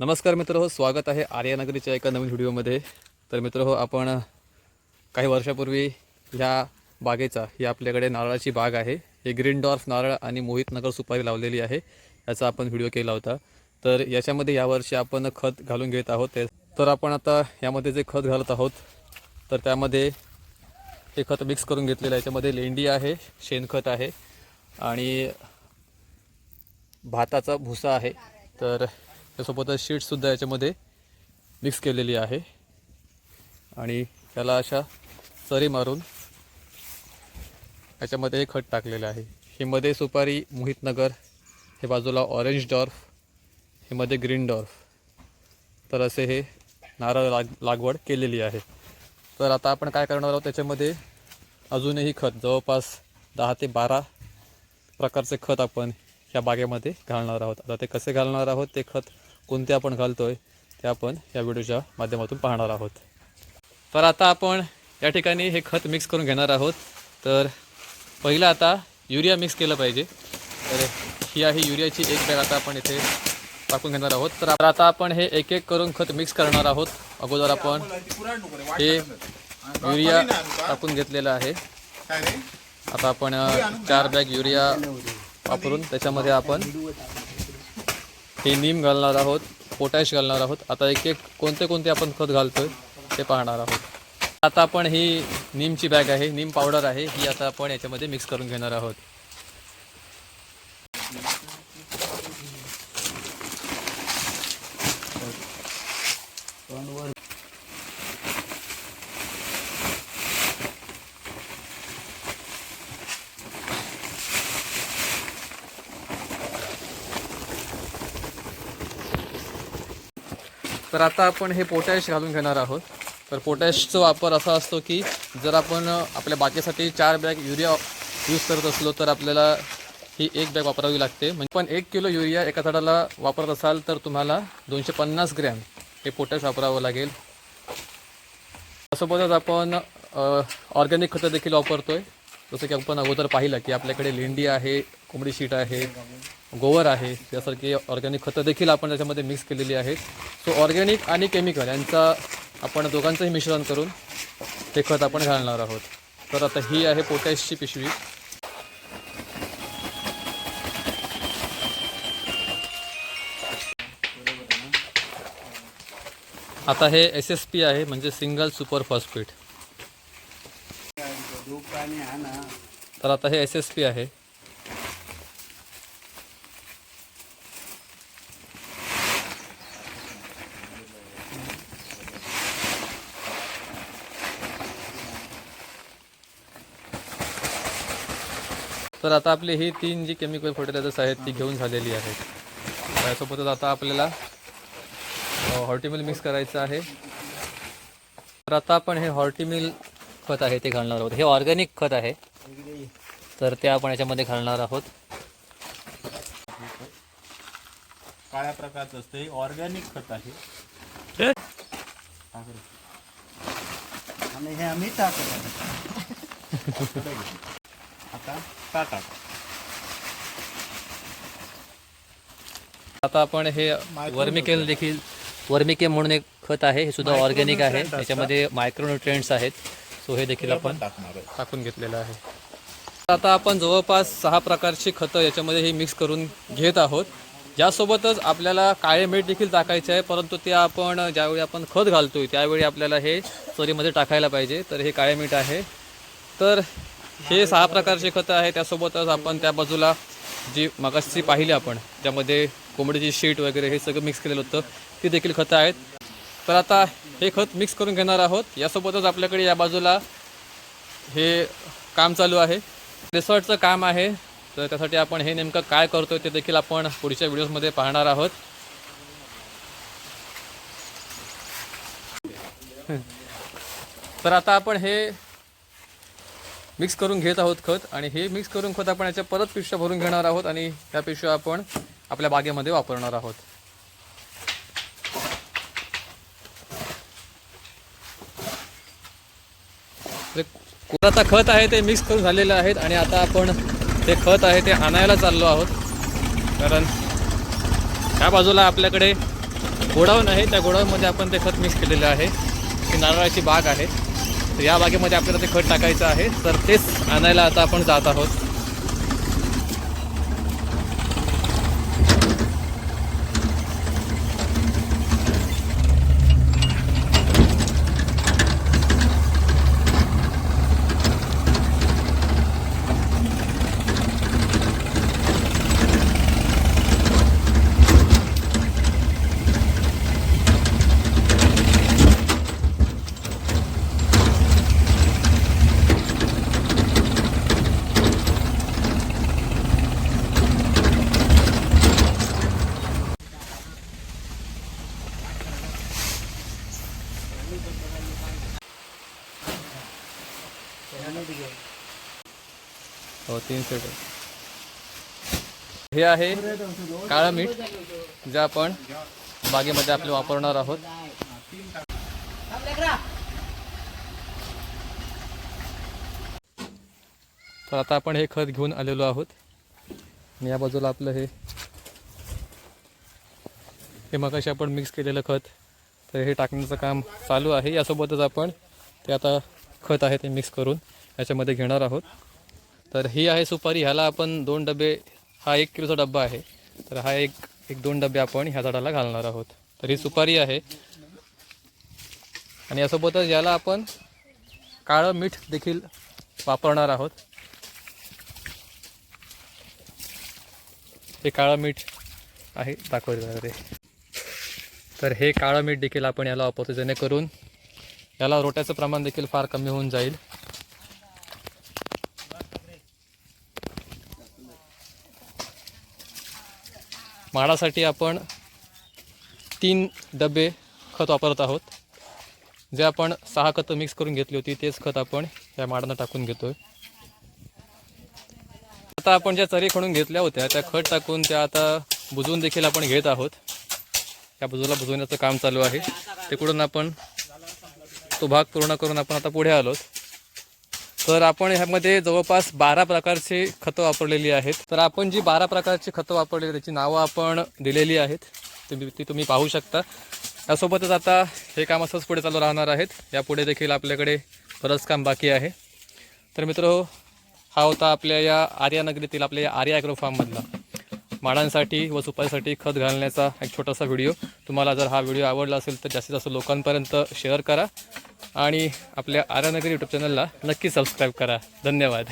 नमस्कार मित्र हो स्वागत आहे आर्यानगरीच्या एका नवीन व्हिडिओमध्ये. तर मित्र हो आपण काही वर्षापूर्वी ह्या बागेचा ही आपल्याकडे नारळाची बाग आहे. हे ग्रीन डॉर्फ नारळ आणि मोहित नगर सुपारी लावलेली आहे याचा आपण व्हिडिओ केला होता. तर याच्यामध्ये यावर्षी आपण खत घालून घेत आहोत. तर आपण आता यामध्ये जे खत घालत आहोत तर त्यामध्ये हे खत मिक्स करून घेतलेलं आहे. याच्यामध्ये लेंडी आहे शेणखत आहे आणि भाताचा भुसा आहे. तर त्यासोबतच शीटसुद्धा याच्यामध्ये मिक्स केलेली आहे. आणि त्याला अशा सरी मारून याच्यामध्ये खत टाकलेलं आहे. हे मध्ये सुपारी मोहितनगर हे बाजूला ऑरेंज डॉर्फ हे मध्ये ग्रीन डॉर्फ तर असे हे नारळ लाग लागवड केलेली आहे. तर आता आपण काय करणार आहोत त्याच्यामध्ये अजूनही खत जवळपास दहा ते बारा प्रकारचे खत आपण या बागेमध्ये घालणार आहोत. आता ते कसे घालणार आहोत ते खत कोणते आपण घालतोय ते आपण या व्हिडिओच्या माध्यमातून पाहणार आहोत. तर आता आपण या ठिकाणी हे खत मिक्स करून घेणार आहोत. तर पहिलं आता युरिया मिक्स केलं पाहिजे. तर ही आहे युरियाची एक बॅग आता आपण इथे टाकून घेणार आहोत. तर आता आपण हे एक एक करून खत मिक्स करणार आहोत. अगोदर आपण हे युरिया टाकून घेतलेलं आहे. आता आपण चार बॅग युरिया वापरून त्याच्यामध्ये आपण हे नीम घालणार आहोत पोटॅश घालणार आहोत. आता एक एक कोणते कोणते आपण खत घालतो ते पाहणार आहोत. आता आपण ही नीमची बॅग आहे नीम पावडर आहे ही आता आपण याच्यामध्ये मिक्स करून घेणार आहोत. तर आता आपण हे पोटॅश घालून घेणार आहोत. तर पोटॅशचा वापर असा असतो की जर आपण आपल्या बागेसाठी चार बॅग युरिया यूज करत असलो तर आपल्याला ही एक बॅग वापरावी लागते. म्हणजे पण एक किलो युरिया एका झाडाला वापरत असाल तर तुम्हाला दोनशे पन्नास ग्रॅम हे पोटॅश वापरावं लागेल. त्यासोबतच आपण ऑर्गॅनिक खतं देखील वापरतो आहे जसं की आपण अगोदर पाहिलं की आपल्याकडे लेंडी आहे कोंबडी शीट आहे गोवर आहे यासारखी ऑर्गॅनिक खतं देखील आपण त्याच्यामध्ये मिक्स केलेली आहेत. सो ऑर्गॅनिक आणि केमिकल यांचा आपण दोघांचंही मिश्रण करून हे खत आपण घालणार आहोत. तर आता ही आहे पोटॅशची पिशवी. आता हे एस एस पी आहे म्हणजे सिंगल सुपर फॉस्फेट तर आता हे एस एस पी आहे. तर आता आपली ही तीन जी केमिकल फर्टिलायझर्स आहेत ती घेऊन झालेली आहेत. त्यासोबतच आता आपल्याला हॉर्टिमिल मिक्स करायचं आहे. तर आता आपण हे हॉर्टिमिल खत आहे ते घालणार आहोत. हे ऑर्गॅनिक खत आहे. तर ते आपण याच्यामध्ये घालणार आहोत. काळ्या प्रकारचं असतं? हे ऑर्गॅनिक खत आहे. आणि हे आम्ही टाकत आहोत. आता आता आपण हे वर्मिकेल देखील वर्मिके म्हणून एक खत आहे हे सुद्धा ऑर्गॅनिक आहे याच्यामध्ये मायक्रोन्युट्रिएंट्स आहेत. सो हे देखील आपण टाकून घेतलेलं आहे. आता आपण जवळपास सहा प्रकारची खतं याच्यामध्ये ही मिक्स करून घेत आहोत. यासोबतच आपल्याला काळे मीठ देखील टाकायचे आहे परंतु ते आपण ज्यावेळी आपण खत घालतोय त्यावेळी आपल्याला हे चरीमध्ये टाकायला पाहिजे. तर हे काळे मीठ आहे. तर हे सहा प्रकारचे खतं आहे त्यासोबतच आपण त्या बाजूला जी मगाशी पाहिली आपण ज्यामध्ये कोंबडीची शीट वगैरे हे सगळं मिक्स केलेलं होतं ती देखील खतं आहेत. तर आता हे खत मिक्स करून घेणार आहोत. यासोबतच आपल्याकडे या बाजूला हे काम चालू आहे. रिसॉर्टचं काम आहे. तर त्यासाठी आपण हे नेमकं काय करतो ते देखील आपण पुढच्या व्हिडिओजमध्ये पाहणार आहोत. तर आता आपण हे मिक्स करून घेत आहोत खत आणि हे मिक्स करून खत आपण याच्या परत पिशव्या भरून घेणार आहोत आणि त्या पिशव्या आपण आपल्या बागेमध्ये वापरणार आहोत. ते खत आहे ते मिक्स करून झालेलं आहेत आणि आता आपण ते खत आहे ते आणायला चाललो आहोत. कारण त्या बाजूला आपल्याकडे गोडाऊन आहे त्या गोडाऊनमध्ये आपण ते खत मिक्स केलेलं आहे. ही नारळाची बाग आहे. तर या बागेमध्ये आपल्याला ते खत टाकायचं आहे. तर तेच आणायला आता आपण जात आहोत. तीन सेटर हे आहे काळं मीठ जे आपण बागेमध्ये आपले वापरणार आहोत. तर आता आपण हे खत घेऊन आलेलो आहोत. आणि या बाजूला आपलं हे हे मगाशी आपण मिक्स केलेलं खत. तर हे टाकण्याचं काम चालू आहे. यासोबतच आपण ते आता खत आहे ते मिक्स करून याच्यामध्ये घेणार आहोत. तर ही आहे सुपारी ह्याला आपण दोन डबे हा एक किलोचा डब्बा आहे. तर हा एक एक दोन डबे आपण ह्या झाडाला घालणार आहोत. तर ही सुपारी आहे. आणि यासोबतच याला आपण काळं मीठ देखील वापरणार आहोत. हे काळं मीठ आहे दाखवलं तर हे काळं मीठ देखील आपण याला वापरतो जेणेकरून याला रोट्याचं प्रमाण देखील फार कमी होऊन जाईल. माडासाठी आपण तीन डबे खत वापरत आहोत. जे आपण सहा खतं मिक्स करून घेतली होती तेच खत आपण या माडांना टाकून घेतोय. आता आपण ज्या चरी खणून घेतल्या होत्या त्या खत टाकून त्या आता बुजवून देखील आपण घेत आहोत. या बुजूला बुजवण्याचं काम चालू आहे. तिकडून आपण तो भाग पूर्ण करून आपण आता पुढे आलोत. तर आपण ह्यामध्ये जवळपास बारा प्रकारचे खतं वापरलेली आहेत. तर आपण जी बारा प्रकारची खतं वापरलेली त्याची नावं आपण दिलेली आहेत. तुम्ही ती तुम्ही पाहू शकता. यासोबतच आता हे काम असंच पुढे चालू राहणार आहेत. यापुढे देखील आपल्याकडे बरंच काम बाकी आहे. तर मित्र हा होता आपल्या या आर्यानगरीतील आपल्या या आर्या ॲग्रो फार्ममधला माडांसाठी व सुपारीसाठी खत घालण्याचा एक छोटासा व्हिडिओ. तुम्हाला जर हा व्हिडिओ आवडला असेल तर जास्तीत जास्त लोकांपर्यंत शेअर करा. आणि आपल्या आरानगर यूट्यूब चॅनलला नक्की सबस्क्राईब करा. धन्यवाद.